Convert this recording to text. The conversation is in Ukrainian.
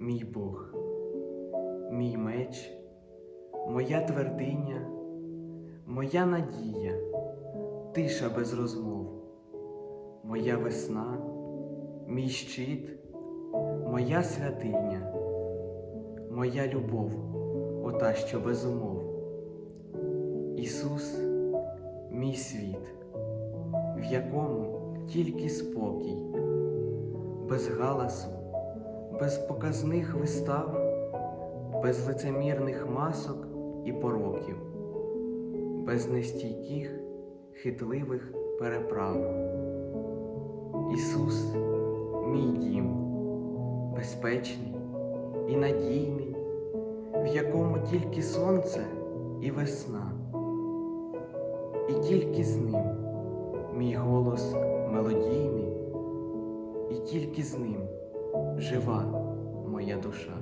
мій Бог, мій меч, моя твердиня, моя надія, тиша без розмов, моя весна, мій щит, моя святиня, моя любов, ота, що без умов. Ісус, мій світ, в якому тільки спокій, без галасу, без показних вистав, без лицемірних масок і пороків, без нестійких, хитливих переправ. Ісус, мій дім, безпечний і надійний, в якому тільки сонце і весна, і тільки з ним мій голос мелодійний, і тільки з ним жива моя душа.